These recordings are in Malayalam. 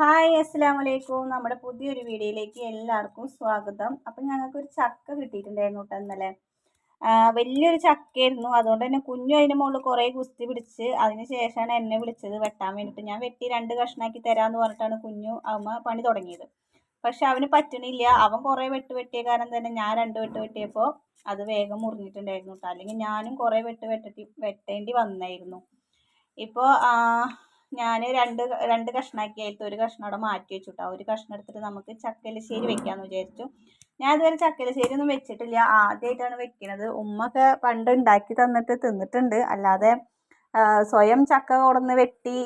ഹായ് അസ്സാം വലൈക്കും നമ്മുടെ പുതിയൊരു വീഡിയോയിലേക്ക് എല്ലാവർക്കും സ്വാഗതം. അപ്പം ഞങ്ങൾക്കൊരു ചക്ക കിട്ടിയിട്ടുണ്ടായിരുന്നു കേട്ടോ ഇന്നലെ. വലിയൊരു ചക്കയായിരുന്നു. അതുകൊണ്ട് തന്നെ കുഞ്ഞു അതിന്റെ മുകളിൽ കുറേ കുസ്തി പിടിച്ച് അതിന് ശേഷമാണ് എന്നെ വിളിച്ചത് വെട്ടാൻ വേണ്ടിയിട്ട് ഞാൻ വെട്ടി രണ്ട് കഷ്ണാക്കി തരാമെന്ന് പറഞ്ഞിട്ടാണ് കുഞ്ഞു അമ്മ പണി തുടങ്ങിയത്. പക്ഷെ അവന് പറ്റണില്ല. അവൻ കുറേ വെട്ട് വെട്ടിയ കാരണം തന്നെ ഞാൻ രണ്ട് വെട്ട് വെട്ടിയപ്പോൾ അത് വേഗം മുറിഞ്ഞിട്ടുണ്ടായിരുന്നു കേട്ടോ അല്ലെങ്കിൽ ഞാനും കുറേ വെട്ട് വെട്ടി വെട്ടേണ്ടി വന്നായിരുന്നു. ഇപ്പോൾ ഞാൻ രണ്ട് രണ്ട് കഷ്ണാക്കി അതിലത്തെ ഒരു കഷ്ണം അവിടെ മാറ്റി വെച്ചു കേട്ടോ ഒരു കഷ്ണം എടുത്തിട്ട് നമുക്ക് ചക്കലശ്ശേരി വെക്കാമെന്ന് വിചാരിച്ചു. ഞാൻ ഇതുവരെ ചക്കലശ്ശേരി ഒന്നും വെച്ചിട്ടില്ല. ആദ്യമായിട്ടാണ് വെക്കുന്നത് ഉമ്മൊക്കെ പണ്ട് ഉണ്ടാക്കി തന്നിട്ട് തിന്നിട്ടുണ്ട്. അല്ലാതെ സ്വയം ചക്ക കൊടന്ന് വെട്ടി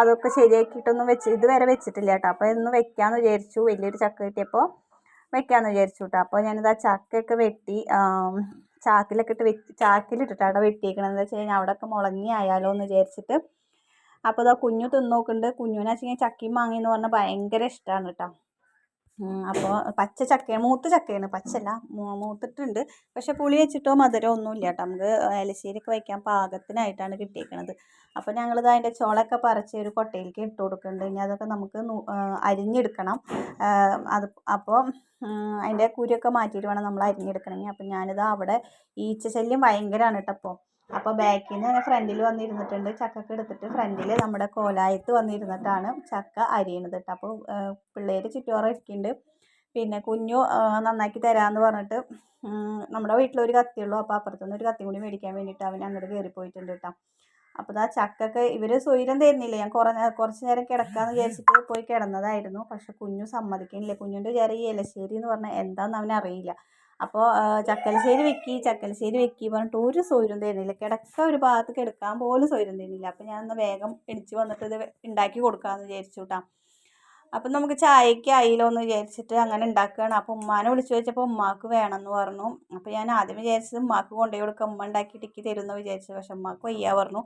അതൊക്കെ ശരിയാക്കിയിട്ടൊന്നും വെച്ച് ഇതുവരെ വെച്ചിട്ടില്ല കേട്ടോ. അപ്പോൾ ഇന്ന് വെക്കാമെന്ന് വിചാരിച്ചു. വലിയൊരു ചക്ക കിട്ടിയപ്പോൾ വെക്കാമെന്ന് വിചാരിച്ചു കേട്ടോ. അപ്പോൾ ഞാനിത് ആ ചക്കയൊക്കെ വെട്ടി ചാക്കിലൊക്കെ ഇട്ട് വെച്ച് ചാക്കിലിട്ടിട്ടാണ് അവിടെ വെട്ടിയേക്കണത്. എന്താ വെച്ച് കഴിഞ്ഞാൽ അവിടെയൊക്കെ മുളങ്ങി ആയാലോ എന്ന് വിചാരിച്ചിട്ട് അപ്പോൾ ഇതാ കുഞ്ഞു തിന്നോക്കുന്നുണ്ട്. കുഞ്ഞുവിനെ ചക്കി ചക്കയും മാങ്ങയെന്ന് പറഞ്ഞാൽ ഭയങ്കര ഇഷ്ടമാണ് കേട്ടോ അപ്പോൾ പച്ച ചക്കയാണ് മൂത്ത ചക്കയാണ്. പച്ചല്ല മൂത്തിട്ടുണ്ട്. പക്ഷെ പുളി വെച്ചിട്ടോ മധുരം ഒന്നുമില്ല കേട്ടോ നമുക്ക് എലശ്ശേരിയൊക്കെ വയ്ക്കാൻ പാകത്തിനായിട്ടാണ് കിട്ടിയേക്കണത്. അപ്പോൾ ഞങ്ങളിത് അതിന്റെ ചോളൊക്കെ പറിച്ച് ഒരു കൊട്ടയിലേക്ക് ഇട്ട് കൊടുക്കുന്നുണ്ട്. ഇനി അതൊക്കെ നമുക്ക് അരിഞ്ഞെടുക്കണം. അത് അപ്പോൾ അതിന്റെ കുരിയൊക്കെ മാറ്റിയിട്ട് വേണം നമ്മൾ അരിഞ്ഞെടുക്കണമെങ്കിൽ. അപ്പോൾ ഞാനിത് അവിടെ ഈച്ച ശല്യം ഭയങ്കരമാണ് കേട്ടോ അപ്പോൾ അപ്പോൾ ബാക്കിൽ നിന്ന് ഫ്രണ്ടിൽ വന്നിരുന്നിട്ടുണ്ട്. ചക്കക്ക് എടുത്തിട്ട് ഫ്രണ്ടിൽ നമ്മുടെ കോലായത്ത് വന്നിരുന്നിട്ടാണ് ചക്ക അരിയണത് കേട്ടോ അപ്പോൾ പിള്ളേർ ചുറ്റോറം ഇരിക്കുന്നുണ്ട് പിന്നെ കുഞ്ഞു നന്നാക്കി തരാമെന്ന് പറഞ്ഞിട്ട് നമ്മുടെ വീട്ടിലൊരു കത്തിയുള്ളൂ അപ്പോൾ അപ്പുറത്തുനിന്ന് ഒരു കത്തി കൂടി മേടിക്കാൻ വേണ്ടിയിട്ട് അവൻ അങ്ങോട്ട് കയറി പോയിട്ടുണ്ട് കേട്ടോ അപ്പോൾ ആ ചക്കൊക്കെ ഇവർ സ്വൈരം തരുന്നില്ല. ഞാൻ കുറേ കുറച്ച് നേരം കിടക്കാമെന്ന് വിചാരിച്ചിട്ട് പോയി കിടന്നതായിരുന്നു. പക്ഷെ കുഞ്ഞു സമ്മതിക്കുന്നില്ല കുഞ്ഞിന്റെ വിചാരം ഈ എലശ്ശേരി എന്ന് പറഞ്ഞാൽ എന്താണെന്ന് അവനറിയില്ല. അപ്പോൾ ചക്കലശ്ശേരി വെക്കി ചക്കലശ്ശേരി വെക്കി പറഞ്ഞിട്ട് ഒരു സ്വൈരം തരുന്നില്ല കിടക്ക ഒരു ഭാഗത്ത് കിടക്കാൻ പോലും സ്വൈരം തരുന്നില്ല അപ്പോൾ ഞാൻ ഒന്ന് വേഗം എണിച്ച് വന്നിട്ട് ഇത് ഉണ്ടാക്കി കൊടുക്കാമെന്ന് വിചാരിച്ചു കേട്ടോ അപ്പം നമുക്ക് ചായയ്ക്ക് ആയില്ലോ എന്ന് വിചാരിച്ചിട്ട് അങ്ങനെ ഉണ്ടാക്കുകയാണ് അപ്പോൾ ഉമ്മാനെ വിളിച്ചു ചോദിച്ചപ്പോൾ ഉമ്മാക്ക് വേണമെന്ന് പറഞ്ഞു. അപ്പോൾ ഞാൻ ആദ്യം വിചാരിച്ചത് ഉമ്മാക്ക് കൊണ്ടുപോയി കൊടുക്കുക ഉമ്മ ഉണ്ടാക്കി ടിക്കി തരുമെന്ന് വിചാരിച്ചു. പക്ഷെ ഉമ്മാക്ക് വയ്യ പറഞ്ഞു.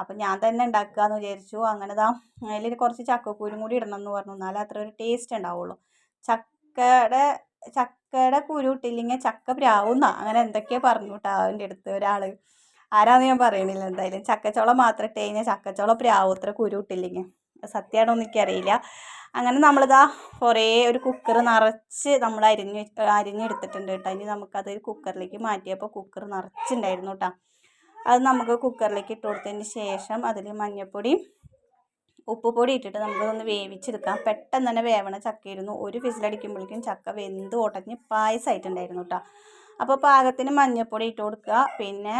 അപ്പം ഞാൻ തന്നെ ഉണ്ടാക്കാമെന്ന് വിചാരിച്ചു. അങ്ങനെ താ അതിൽ കുറച്ച് ചക്കക്കൂരും കൂടി ഇടണം എന്ന് പറഞ്ഞു. എന്നാലേ അത്ര ഒരു ടേസ്റ്റ് ഉണ്ടാവുള്ളൂ. ചക്കയുടെ ചക്കയുടെ കുരു ചക്ക പ്രാവുന്ന. അങ്ങനെ എന്തൊക്കെയോ പറഞ്ഞു കേട്ടോ അവന്റെ അടുത്ത് ഒരാൾ ആരാന്ന് ഞാൻ പറയണില്ല എന്തായാലും. ചക്കച്ചോളം മാത്രം ഇട്ട് കഴിഞ്ഞാൽ ചക്കച്ചോളം പ്രാവും അത്ര കുരു ഇട്ടില്ലെങ്കിൽ സത്യമാണോ എനിക്കറിയില്ല. അങ്ങനെ നമ്മളിതാ കുറേ ഒരു കുക്കർ നിറച്ച് നമ്മൾ അരിഞ്ഞ് അരിഞ്ഞെടുത്തിട്ടുണ്ട് കേട്ടോ. ഇനി നമുക്കത് കുക്കറിലേക്ക് മാറ്റിയപ്പോൾ കുക്കർ നിറച്ചുണ്ടായിരുന്നു കേട്ടോ. അത് നമുക്ക് കുക്കറിലേക്ക് ഇട്ട് കൊടുത്തതിന് ശേഷം അതിൽ മഞ്ഞൾപ്പൊടിയും ഉപ്പുപൊടി ഇട്ടിട്ട് നമുക്കതൊന്ന് വേവിച്ചെടുക്കാം. പെട്ടെന്ന് തന്നെ വേവണ ചക്കയായിരുന്നു. ഒരു വിസിലടിക്കുമ്പോഴേക്കും ചക്ക വെന്ത് ഉടഞ്ഞ് പായസമായിട്ടുണ്ടായിരുന്നു കേട്ടോ അപ്പോൾ പാകത്തിന് മഞ്ഞൾപ്പൊടി ഇട്ട് കൊടുക്കുക. പിന്നെ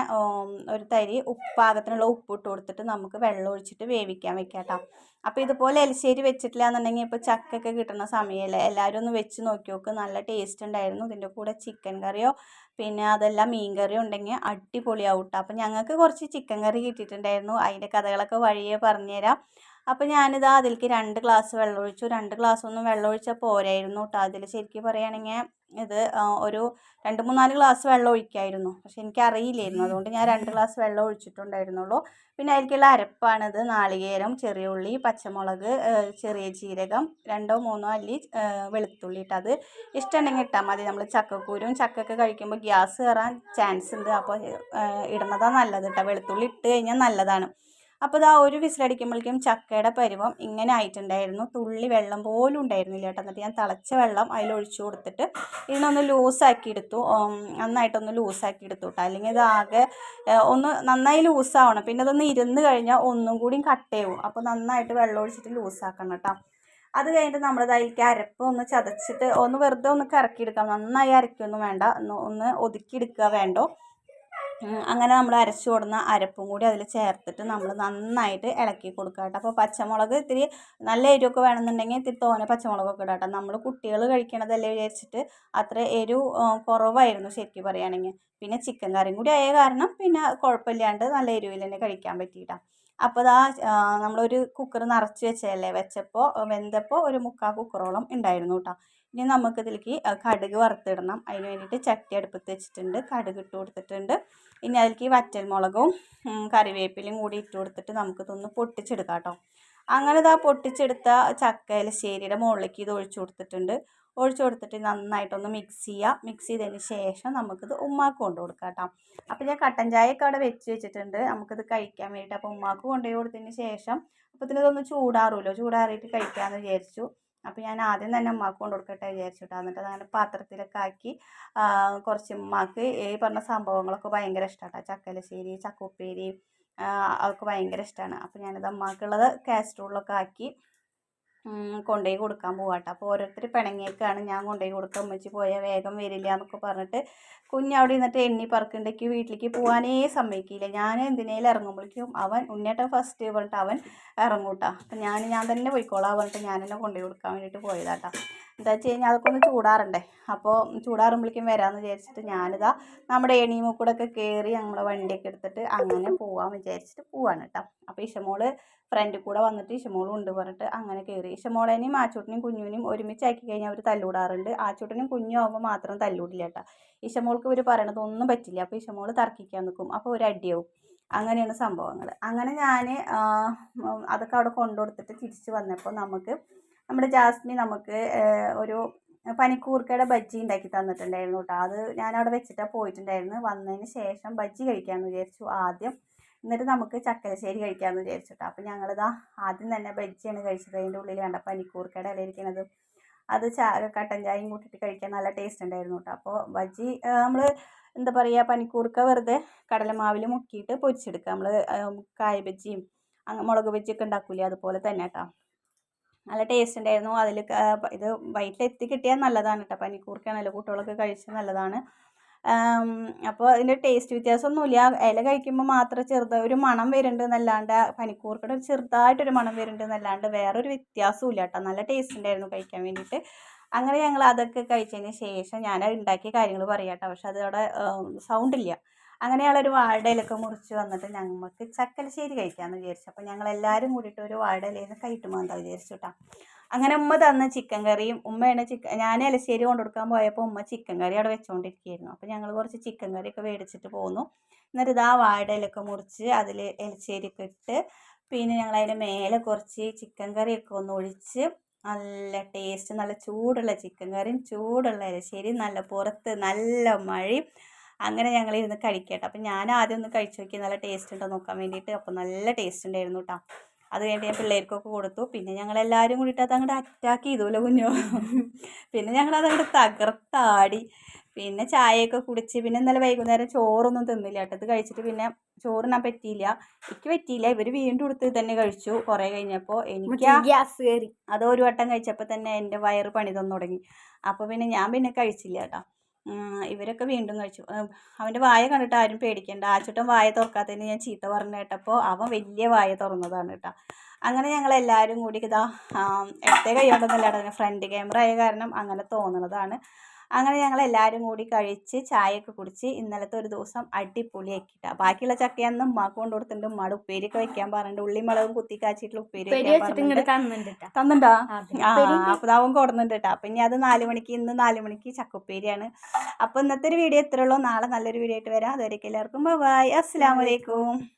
ഒരു തരി ഉപ്പ് പാകത്തിനുള്ള ഉപ്പ് ഇട്ട് കൊടുത്തിട്ട് നമുക്ക് വെള്ളം ഒഴിച്ചിട്ട് വേവിക്കാൻ വെക്കാം കേട്ടോ അപ്പോൾ ഇതുപോലെ എലിശ്ശേരി വെച്ചിട്ടില്ല എന്നുണ്ടെങ്കിൽ ഇപ്പോൾ ചക്കയൊക്കെ കിട്ടുന്ന സമയമല്ലേ? എല്ലാവരും ഒന്ന് വെച്ച് നോക്കി നോക്ക്. നല്ല ടേസ്റ്റ് ഉണ്ടായിരുന്നു. ഇതിന്റെ കൂടെ ചിക്കൻ കറിയോ പിന്നെ അതെല്ലാം മീൻ കറിയോ ഉണ്ടെങ്കിൽ അടിപൊളിയാവും കേട്ടോ അപ്പോൾ ഞങ്ങൾക്ക് കുറച്ച് ചിക്കൻ കറി കിട്ടിയിട്ടുണ്ടായിരുന്നു. അതിന്റെ കഥകളൊക്കെ വഴിയേ പറഞ്ഞുതരാം. അപ്പോൾ ഞാനിതാ അതിലേക്ക് രണ്ട് ഗ്ലാസ് വെള്ളം ഒഴിച്ചു രണ്ട് ഗ്ലാസ് ഒന്നും വെള്ളം ഒഴിച്ചാൽ പോരായിരുന്നു കേട്ടോ അതിൽ ശരിക്കും പറയുകയാണെങ്കിൽ ഇത് ഒരു രണ്ട് മൂന്നാൽ ഗ്ലാസ് വെള്ളം ഒഴിക്കായിരുന്നു. പക്ഷെ എനിക്ക് അറിയില്ലായിരുന്നു അതുകൊണ്ട് ഞാൻ രണ്ട് ഗ്ലാസ് വെള്ളം ഒഴിച്ചിട്ടുണ്ടായിരുന്നുള്ളൂ. പിന്നെ അതിലേക്കുള്ള അരപ്പാണിത്. നാളികേരം ചെറിയ ഉള്ളി പച്ചമുളക് ചെറിയ ജീരകം രണ്ടോ മൂന്നോ അല്ലി വെളുത്തുള്ളി ഇട്ടത് ഇഷ്ടമുണ്ടെങ്കിൽ ഇട്ടാൽ മതി. നമ്മൾ ചക്കക്കൂരും ചക്കയൊക്കെ കഴിക്കുമ്പോൾ ഗ്യാസ് കയറാൻ ചാൻസ് ഉണ്ട് അപ്പോൾ ഇടുന്നതാണ് നല്ലത് കേട്ടോ വെളുത്തുള്ളി ഇട്ട് കഴിഞ്ഞാൽ നല്ലതാണ്. അപ്പോൾ ഇതാ ഒരു വിസിലടിക്കുമ്പോഴേക്കും ചക്കയുടെ പരുവം ഇങ്ങനെ ആയിട്ടുണ്ടായിരുന്നു. തുള്ളി വെള്ളം പോലും ഉണ്ടായിരുന്നില്ല കേട്ടോ. എന്നിട്ട് ഞാൻ തിളച്ച വെള്ളം അതിൽ ഒഴിച്ചു കൊടുത്തിട്ട് ഇതിനൊന്ന് ലൂസാക്കി എടുത്തു. നന്നായിട്ടൊന്ന് ലൂസാക്കി എടുത്തു കേട്ടോ. അല്ലെങ്കിൽ ഇത് ആകെ ഒന്ന് നന്നായി ലൂസാവണം. പിന്നെ അതൊന്ന് ഇരുന്ന് കഴിഞ്ഞാൽ ഒന്നും കൂടിയും കട്ടയാവും. അപ്പോൾ നന്നായിട്ട് വെള്ളം ഒഴിച്ചിട്ട് ലൂസാക്കണം കേട്ടോ. അത് കഴിഞ്ഞിട്ട് നമ്മൾ അതിലേക്ക് അരപ്പ് ഒന്ന് ചതച്ചിട്ട് ഒന്ന് വെറുതെ ഒന്ന് കറക്കിയെടുക്കാം. നന്നായി അരക്കൊന്നും വേണ്ട. ഒന്ന് ഒതുക്കിയെടുക്കുക വേണ്ടോ? അങ്ങനെ നമ്മൾ അരച്ചു കൊടുന്ന അരപ്പും കൂടി അതിൽ ചേർത്തിട്ട് നമ്മൾ നന്നായിട്ട് ഇളക്കി കൊടുക്കുക കേട്ടോ അപ്പോൾ പച്ചമുളക് ഇത്തിരി നല്ല എരിവൊക്കെ വേണമെന്നുണ്ടെങ്കിൽ ഇത്തിരി തോനെ പച്ചമുളകൊക്കെ ഇടാം കേട്ടോ നമ്മൾ കുട്ടികൾ കഴിക്കണതല്ലേ വിചാരിച്ചിട്ട് അത്ര എരിവ് കുറവായിരുന്നു ശരിക്കും പറയുകയാണെങ്കിൽ പിന്നെ ചിക്കൻ കറിയും കൂടി ആയ കാരണം പിന്നെ കുഴപ്പമില്ലാണ്ട് നല്ല എരിവിൽ തന്നെ കഴിക്കാൻ പറ്റിയിട്ടാ. അപ്പോൾ ഇതാ നമ്മളൊരു കുക്കർ നിറച്ച് വെച്ചതല്ലേ? വെച്ചപ്പോൾ വെന്തപ്പോൾ ഒരു മുക്കാൽ കുക്കറോളം ഉണ്ടായിരുന്നു കേട്ടോ ഇനി നമുക്ക് ഇതിലേക്ക് കടുക് വറുത്തിടണം. അതിന് വേണ്ടിയിട്ട് ചട്ടി അടുപ്പത്ത് വെച്ചിട്ടുണ്ട്. കടുക് ഇട്ട് കൊടുത്തിട്ടുണ്ട്. ഇനി അതിലേക്ക് വറ്റൽമുളകും മുളകും കറിവേപ്പിലയും കൂടി ഇട്ട് കൊടുത്തിട്ട് നമുക്ക് നമുക്കിതൊന്ന് പൊട്ടിച്ചെടുക്കാം കേട്ടോ അങ്ങനെ ഇതാ പൊട്ടിച്ചെടുത്ത ചക്ക എലശ്ശേരിയുടെ മുകളിലേക്ക് ഇത് ഒഴിച്ചു കൊടുത്തിട്ടുണ്ട്. ഒഴിച്ചു കൊടുത്തിട്ട് നന്നായിട്ടൊന്ന് മിക്സ് ചെയ്യുക മിക്സ് ചെയ്തതിന് ശേഷം നമുക്കിത് ഉമ്മാക്ക് കൊണ്ടു കൊടുക്കാം കേട്ടോ. അപ്പോൾ ഞാൻ കട്ടൻ ചായയൊക്കെ അവിടെ വെച്ച് വെച്ചിട്ടുണ്ട്. നമുക്കിത് കഴിക്കാൻ വേണ്ടിയിട്ട് അപ്പോൾ ഉമ്മാക്ക് കൊണ്ടുപോയി കൊടുത്തതിന് ശേഷം അപ്പോൾ ഇതിനൊന്ന് ചൂടാറുമല്ലോ ചൂടാറിയിട്ട് കഴിക്കാമെന്ന് വിചാരിച്ചു. അപ്പോൾ ഞാൻ ആദ്യം തന്നെ ഉമ്മാക്ക് കൊണ്ട് കൊടുക്കട്ടെ വിചാരിച്ചിട്ട് എന്നിട്ട് അങ്ങനെ പാത്രത്തിലൊക്കെ ആക്കി കുറച്ച് ഉമ്മാക്ക് ഈ പറഞ്ഞ സംഭവങ്ങളൊക്കെ ഭയങ്കര ഇഷ്ടമാണ് ചക്കലശ്ശേരി ചക്കുപ്പേരി അവൾക്ക് ഭയങ്കര ഇഷ്ടമാണ് അപ്പോൾ ഞാനത് ഉമ്മാക്കുള്ളത് കാസ്ട്രോളിലൊക്കെ ആക്കി കൊണ്ടുപോയി കൊടുക്കാൻ പോവാട്ടോ. അപ്പോൾ ഓരോരുത്തർ പിണങ്ങിയേക്കാണ്. ഞാൻ കൊണ്ടുപോയി കൊടുക്കാൻ ഉമ്മച്ചി പോയാൽ വേഗം വരില്ല എന്നൊക്കെ പറഞ്ഞിട്ട് കുഞ്ഞവിടെ നിന്നിട്ട് എണ്ണി പറക്കുണ്ടെങ്കിൽ വീട്ടിലേക്ക് പോകാനേ സമ്മതിക്കില്ല. ഞാൻ എന്തിനേലും ഇറങ്ങുമ്പോഴേക്കും അവൻ ഉണ്ണിയേട്ട ഫസ്റ്റ് പറഞ്ഞിട്ട് അവൻ ഇറങ്ങൂട്ടാ. അപ്പം ഞാൻ ഞാൻ തന്നെ പോയിക്കോളാം പറഞ്ഞിട്ട് ഞാൻ തന്നെ കൊണ്ടുപോയി കൊടുക്കാൻ വേണ്ടിയിട്ട് പോയതാട്ടാ. എന്താ വെച്ച് കഴിഞ്ഞാൽ അതൊക്കെ ഒന്ന് ചൂടാറണ്ടേ? അപ്പോൾ ചൂടാറുമ്പോഴേക്കും വരാമെന്ന് വിചാരിച്ചിട്ട് ഞാനിതാ നമ്മുടെ എണീമ കൂടെ ഒക്കെ കയറി നമ്മളെ വണ്ടിയൊക്കെ എടുത്തിട്ട് അങ്ങനെ പോവാൻ വിചാരിച്ചിട്ട് പോവാണ് കേട്ടോ അപ്പോൾ ഇഷമോൾ ഫ്രണ്ടിൽ കൂടെ വന്നിട്ട് ഇഷമോളും ഉണ്ട് പറഞ്ഞിട്ട് അങ്ങനെ കയറി ഇഷമോളേനെയും ആച്ചൂട്ടിനെയും കുഞ്ഞുവിനെയും ഒരുമിച്ചാക്കി കഴിഞ്ഞാൽ അവർ തല്ലൂടാറുണ്ട്. ആച്ചൂട്ടിനും കുഞ്ഞും ആകുമ്പോൾ മാത്രം തല്ലൂടില്ല കേട്ടോ ഇഷമോൾക്ക് ഇവർ പറയണത് ഒന്നും പറ്റില്ല. അപ്പോൾ ഇഷമോൾ തർക്കിക്കാൻ നിൽക്കും അപ്പോൾ ഒരു അടിയാവും. അങ്ങനെയാണ് സംഭവങ്ങൾ അങ്ങനെ ഞാൻ അതൊക്കെ അവിടെ കൊണ്ടുകൊടുത്തിട്ട് തിരിച്ച് വന്നപ്പോൾ നമുക്ക് നമ്മുടെ ജാസ്മി നമുക്ക് ഒരു പനിക്കൂർക്കയുടെ ബജ്ജി ഉണ്ടാക്കി തന്നിട്ടുണ്ടായിരുന്നു കേട്ടോ. അത് ഞാനവിടെ വെച്ചിട്ടാണ് പോയിട്ടുണ്ടായിരുന്നു. വന്നതിന് ശേഷം ബജ്ജി കഴിക്കാമെന്ന് വിചാരിച്ചു. ആദ്യം എന്നിട്ട് നമുക്ക് ചക്കരശ്ശേരി കഴിക്കാമെന്ന് വിചാരിച്ചു കേട്ടോ. അപ്പോൾ ഞങ്ങളിതാ ആദ്യം തന്നെ ബജ്ജിയാണ് കഴിച്ചത്. അതിന്റെ ഉള്ളിൽ കണ്ട പനിക്കൂർക്കയുടെ ഇലയിരിക്കണത് അത് ചാ കട്ടൻ ചായയും കൂട്ടിയിട്ട് കഴിക്കാൻ നല്ല ടേസ്റ്റ് ഉണ്ടായിരുന്നു കേട്ടോ. അപ്പോൾ ബജ്ജി നമ്മൾ എന്താ പറയുക പനിക്കൂർക്ക വെറുതെ കടലമാവിൽ മുക്കിയിട്ട് പൊരിച്ചെടുക്കുക. നമ്മൾ കായ ബജ്ജിയും മുളക് ബജ്ജിയൊക്കെ ഉണ്ടാക്കൂലേ അതുപോലെ തന്നെ കേട്ടോ. നല്ല ടേസ്റ്റ് ഉണ്ടായിരുന്നു അതിൽ ഇത് വയറ്റിലെത്തി കിട്ടിയാൽ നല്ലതാണ് കേട്ടോ പനിക്കൂർക്കാണല്ലോ കുട്ടികളൊക്കെ കഴിച്ചാൽ നല്ലതാണ്. അപ്പോൾ അതിന്റെ ടേസ്റ്റ് വ്യത്യാസമൊന്നുമില്ല. ഇല കഴിക്കുമ്പോൾ മാത്രം ചെറുതായി ഒരു മണം വരുന്നുണ്ട് എന്നല്ലാണ്ട് പനിക്കൂർക്കയുടെ ചെറുതായിട്ടൊരു മണം വരുന്നുണ്ട് എന്നല്ലാണ്ട് വേറൊരു വ്യത്യാസവും ഇല്ല കേട്ടോ നല്ല ടേസ്റ്റ് ഉണ്ടായിരുന്നു കഴിക്കാൻ വേണ്ടിയിട്ട്. അങ്ങനെ ഞങ്ങൾ അതൊക്കെ കഴിച്ചതിന് ശേഷം ഞാൻ ഉണ്ടാക്കിയ കാര്യങ്ങൾ പറയാം കേട്ടോ പക്ഷെ അതവിടെ സൗണ്ടില്ല അങ്ങനെ ഒരു വാഴയിലൊക്കെ മുറിച്ച് വന്നിട്ട് ഞങ്ങൾക്ക് ചക്കലശ്ശേരി കഴിക്കാമെന്ന് വിചാരിച്ചു. അപ്പോൾ ഞങ്ങൾ എല്ലാവരും കൂടിയിട്ട് ഒരു വാഴയിലേന്ന് ഇലയിൽ എന്താ വിചാരിച്ചു കേട്ടോ അങ്ങനെ ഉമ്മ തന്ന ചിക്കൻ കറിയും ഉമ്മയാണ് ചിക്കൻ ഞാൻ എലശ്ശേരി കൊണ്ടുകൊടുക്കാൻ പോയപ്പോൾ ഉമ്മ ചിക്കൻ കറി അവിടെ വെച്ചുകൊണ്ടിരിക്കുകയായിരുന്നു അപ്പോൾ ഞങ്ങൾ കുറച്ച് ചിക്കൻ കറിയൊക്കെ മേടിച്ചിട്ട് പോന്നു. എന്നിട്ട് ഇതാ വാഴയിലൊക്കെ മുറിച്ച് അതിൽ എലശ്ശേരിയൊക്കെ ഇട്ട് പിന്നെ ഞങ്ങൾ അതിന്റെ മേലെ കുറച്ച് ചിക്കൻ കറിയൊക്കെ ഒന്ന് ഒഴിച്ച് നല്ല ടേസ്റ്റ് നല്ല ചൂടുള്ള ചിക്കൻ കറിയും ചൂടുള്ള എലശ്ശേരിയും നല്ല പുറത്ത് നല്ല മഴയും അങ്ങനെ ഞങ്ങൾ ഇരുന്ന് കഴിക്കട്ടെ. അപ്പം ഞാൻ ആദ്യം ഒന്ന് കഴിച്ച് നോക്കി നല്ല ടേസ്റ്റ് ഉണ്ടോ നോക്കാൻ വേണ്ടിയിട്ട്. അപ്പോൾ നല്ല ടേസ്റ്റ് ഉണ്ടായിരുന്നു കേട്ടോ അത് കഴിഞ്ഞ് ഞാൻ പിള്ളേർക്കൊക്കെ കൊടുത്തു. പിന്നെ ഞങ്ങൾ എല്ലാവരും കൂടിയിട്ട് അത് അങ്ങോട്ട് അറ്റാക്ക് ചെയ്തുല്ലോ കുഞ്ഞു. പിന്നെ ഞങ്ങൾ അങ്ങോട്ട് തകർത്താടി. പിന്നെ ചായയൊക്കെ കുടിച്ച് പിന്നെ ഇന്നലെ വൈകുന്നേരം ചോറൊന്നും തിന്നില്ല കേട്ടോ ഇത് കഴിച്ചിട്ട് പിന്നെ ചോറിനാൻ പറ്റിയില്ല. എനിക്ക് പറ്റിയില്ല. ഇവർ വീണ്ടും എടുത്ത് തന്നെ കഴിച്ചു കുറേ കഴിഞ്ഞപ്പോൾ എനിക്ക് ഗ്യാസ് കയറി അത് ഒരു വട്ടം കഴിച്ചപ്പോൾ തന്നെ എന്റെ വയറ് പണി തന്നു തുടങ്ങി. അപ്പോൾ പിന്നെ ഞാൻ പിന്നെ കഴിച്ചില്ല കേട്ടോ ഇവരൊക്കെ വീണ്ടും കഴിച്ചു. അവന്റെ വായ കണ്ടിട്ട് ആരും പേടിക്കണ്ട. ആച്ചുട്ടൻ വായ തുറക്കാത്തതിന് ഞാൻ ചീത്ത പറഞ്ഞു കേട്ടപ്പോൾ അവൻ വലിയ വായ തുറന്നതാണ് കേട്ടോ. അങ്ങനെ ഞങ്ങൾ എല്ലാവരും കൂടി ഇതാ ഇടത്തെ കൊണ്ടൊന്നും കേട്ടോ. ഫ്രണ്ട് ക്യാമറ ആയ കാരണം അങ്ങനെ തോന്നുന്നതാണ് അങ്ങനെ ഞങ്ങൾ എല്ലാവരും കൂടി കഴിച്ച് ചായയൊക്കെ കുടിച്ച് ഇന്നലത്തെ ഒരു ദിവസം അടിപൊളിയാക്കിട്ടാ ബാക്കിയുള്ള ചക്കയൊന്നും ഉമ്മാക്ക് കൊണ്ട് കൊടുത്തിട്ടുണ്ട്. ഉമ്മാടെ ഉപ്പേരിയൊക്കെ വെക്കാൻ പറഞ്ഞിട്ടുണ്ട്. ഉള്ളി മുളകും കുത്തി കാച്ചിട്ടുള്ള ഉപ്പേരി അതെ. ആ ഉപ്പേരി അപ്പോൾ അവൻ കൊടുക്കുന്നുണ്ട് കേട്ടോ അപ്പം ഇനി അത് നാല് മണിക്ക് ഇന്ന് നാല് മണിക്ക് ചക്കുപ്പേരിയാണ്. അപ്പോൾ ഇന്നത്തെ ഒരു വീഡിയോ ഇത്രയുള്ളൂ നാളെ നല്ലൊരു വീഡിയോ ആയിട്ട് വരാം. അതുവരെയൊക്കെ എല്ലാവർക്കും ബൈ അസ്സാം അലൈക്കും.